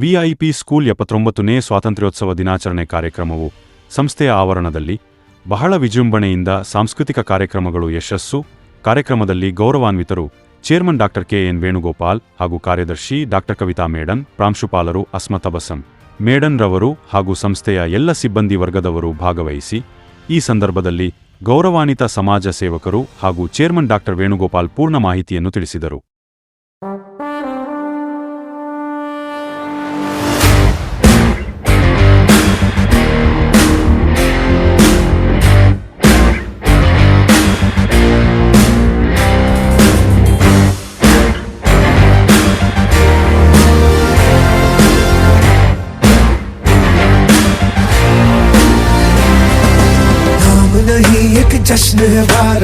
VIP school ಎಪ್ಪತ್ತೊಂಬತ್ತನೇ ಸ್ವಾತಂತ್ರ್ಯೋತ್ಸವ ದಿನಾಚರಣೆ ಕಾರ್ಯಕ್ರಮವು ಸಂಸ್ಥೆಯ ಆವರಣದಲ್ಲಿ ಬಹಳ ವಿಜೃಂಭಣೆಯಿಂದ ಸಾಂಸ್ಕೃತಿಕ ಕಾರ್ಯಕ್ರಮಗಳು ಯಶಸ್ಸು, ಕಾರ್ಯಕ್ರಮದಲ್ಲಿ ಗೌರವಾನ್ವಿತರು chairman doctor K N Venugopal ಹಾಗೂ ಕಾರ್ಯದರ್ಶಿ ಡಾಕ್ಟರ್ ಕವಿತಾ ಮೇಡನ್, ಪ್ರಾಂಶುಪಾಲರು ಅಸ್ಮತ ಬಸಂ ಮೇಡನ್ ರವರು ಹಾಗೂ ಸಂಸ್ಥೆಯ ಎಲ್ಲ ಸಿಬ್ಬಂದಿ ವರ್ಗದವರು ಭಾಗವಹಿಸಿ ಈ ಸಂದರ್ಭದಲ್ಲಿ ಗೌರವಾನ್ವಿತ ಸಮಾಜ ಸೇವಕರು ಹಾಗೂ ಚೇರ್ಮನ್ ಡಾಕ್ಟರ್ ವೇಣುಗೋಪಾಲ್ ಪೂರ್ಣ ಮಾಹಿತಿಯನ್ನು ತಿಳಿಸಿದರು.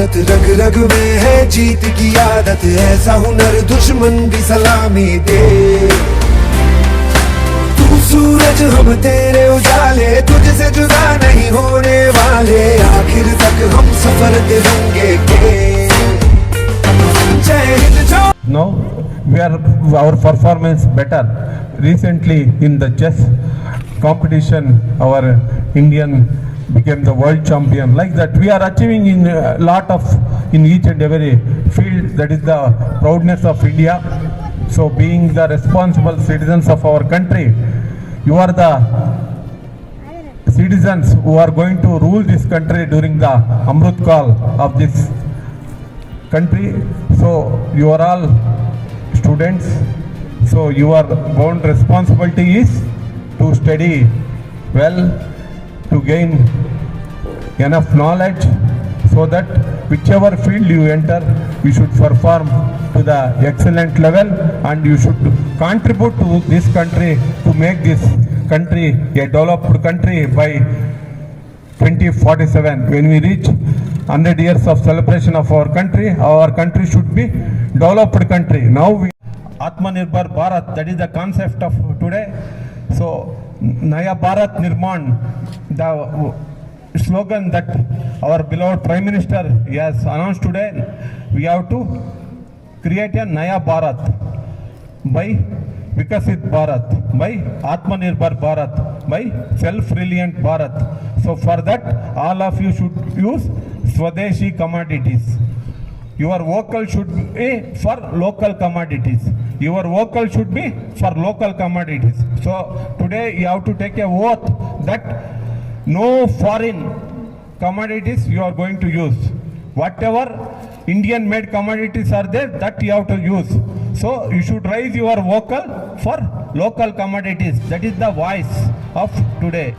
भारत रग रग में है जीत की आदत ऐसा हुनर दुश्मन भी सलामी दे। तू सूरज हम तेरे उजाले तुझसे जुदा नहीं होने वाले। आखिर तक हम सफ़र तिरंगे के? जय Now we are our performance better. Recently in the chess competition, our Indian became the world champion. Like that, we are achieving in a lot of in each and every field. That is the proudness of India. So, being the responsible citizens of our country, you are the citizens who are going to rule this country during the Amrut Kal of this country. So you are all students. So your bound responsibility is to study well, to gain enough knowledge so that whichever field you enter, you should perform to the excellent level and you should contribute to this country to make this country a developed country by 2047 when we reach 100 years of celebration of our country our country should be developed country now we atmanirbhar bharat that is the concept of today so naya bharat nirman the slogan that our beloved prime minister has announced today we have to create a naya bharat by Vikasit Bharat, by Atmanirbhar Bharat, by self-reliant Bharat. So for that, all of you should use Swadeshi commodities. Your vocal should be for local commodities. Your vocal should be for local commodities. So today you have to take a oath that no foreign commodities you are going to use. Whatever Indian made commodities are there, that you have to use. So you should raise your vocal for local commodities. That is the voice of today.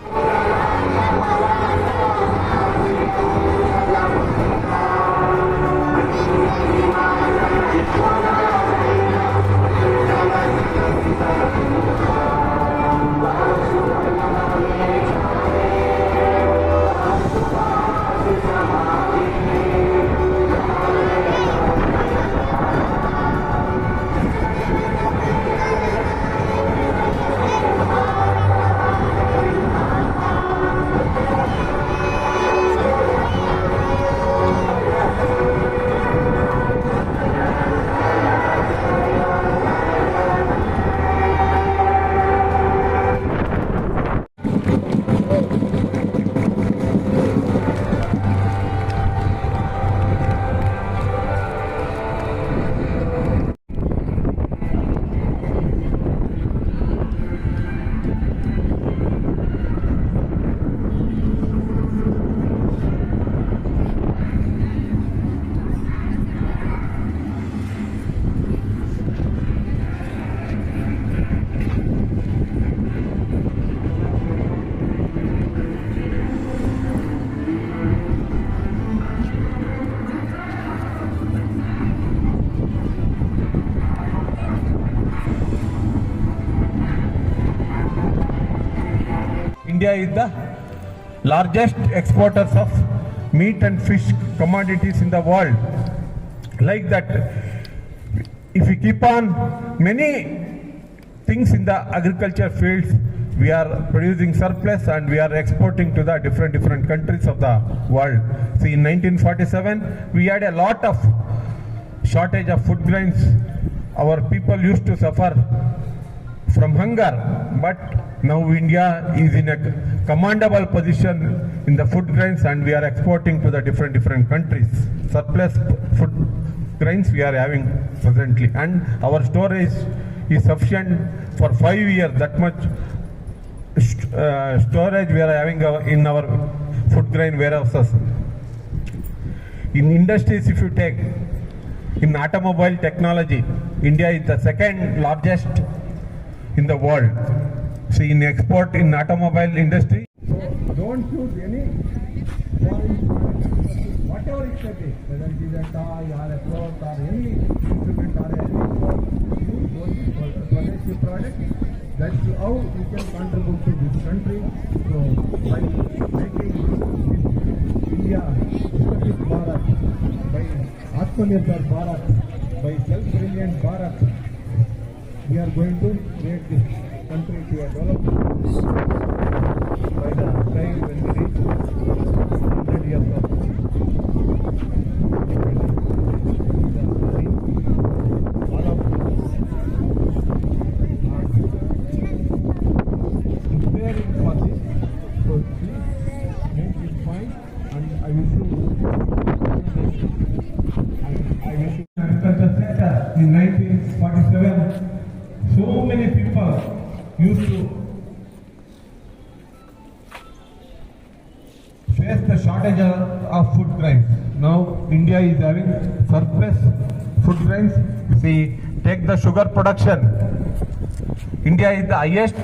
Is the largest exporters of meat and fish commodities in the world. Like that, if we keep on many things in the agriculture fields, we are producing surplus and we are exporting to the different different countries of the world. See, in 1947, we had a lot of shortage of food grains. Our people used to suffer from hunger, but now India is in a commandable position in the food grains and we are exporting to the different different countries. Surplus food grains we are having presently and our storage is sufficient for five years that much uh, storage we are having in our food grain warehouses. In industries, if you take in automobile technology, India is the second largest in the world. See, in export in automobile industry, don't use any whatever it may be, whether it is a toy or a cloth or any instrument or a use only Swadeshi product. That's how we can contribute to this country. So by making India Viksit Bharat, by Atmanirbhar Bharat, by self-reliant Bharat, we are going to make this country to a developed by the time when we reach 100 years of independence. All of preparing for this. So please make it fine and I wish you and I wish you agriculture sector in 1947 so many people used to face the shortage of food grains. Now India is having surplus food grains. See, take the sugar production. India is the highest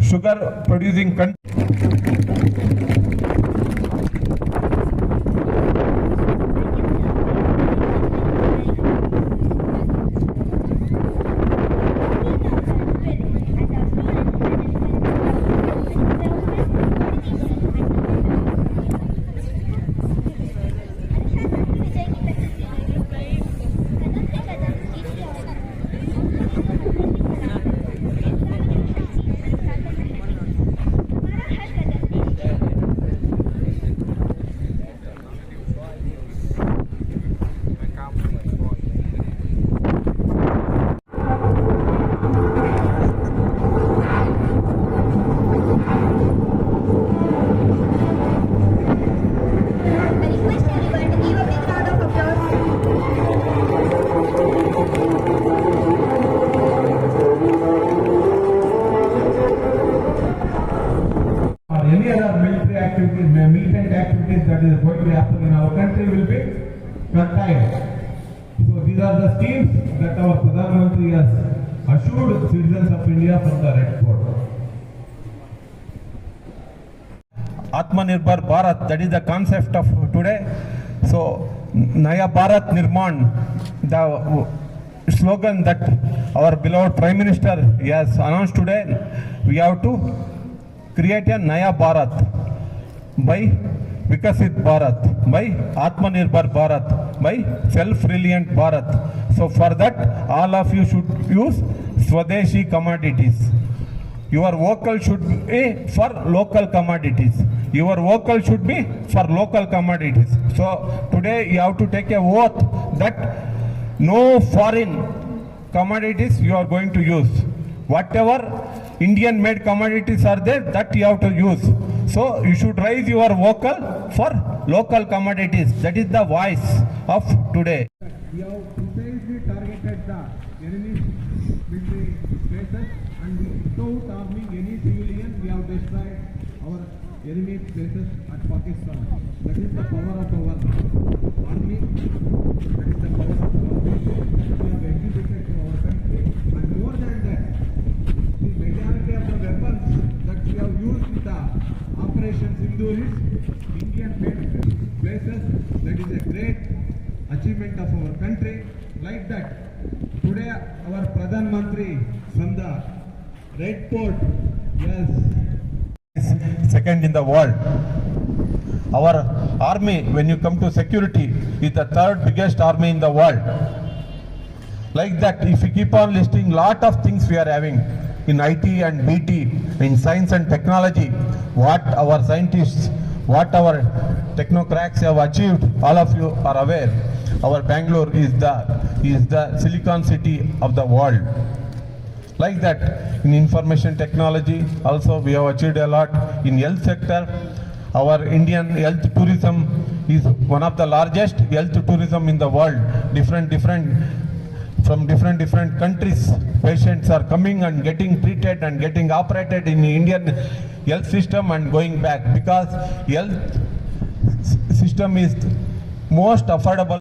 sugar producing country. Any other military activities, militant activities that is going to happen in our country will be curtailed. So these are the schemes that our Pradhan Mantri has assured citizens of India from the Red Fort. Atmanirbhar Bharat, that is the concept of today. So, Naya Bharat Nirman, the slogan that our beloved Prime Minister has announced today, we have to create a Naya Bharat by Vikasit Bharat, by Atmanirbhar Bharat, by self-reliant Bharat. So for that, all of you should use Swadeshi commodities. Your vocal should be for local commodities. Your vocal should be for local commodities. So today you have to take a oath that no foreign commodities you are going to use. Whatever Indian made commodities are there that you have to use. So you should raise your vocal for local commodities. That is the voice of today. We have precisely targeted the enemy military bases and without harming any civilian, we have destroyed our enemy bases at Pakistan. That is the power of our army. That is the power of our people. We have exhibited to our country. And more than that, the majority of the weapons that we have used in the Sindhu is Indian made bases. That is a great achievement of our country. Like that, today our Pradhan Mantri from the Red Port, yes, second in the world. Our army, when you come to security, is the third biggest army in the world. Like that, if we keep on listing lot of things we are having in IT and BT, in science and technology, what our scientists, what our technocrats have achieved, all of you are aware. Our Bangalore is the is the Silicon City of the world. Like that, in information technology, also we have achieved a lot. In health sector, our Indian health tourism is one of the largest health tourism in the world. Different, different, from different, different countries, patients are coming and getting treated and getting operated in Indian health system and going back because health system is most affordable.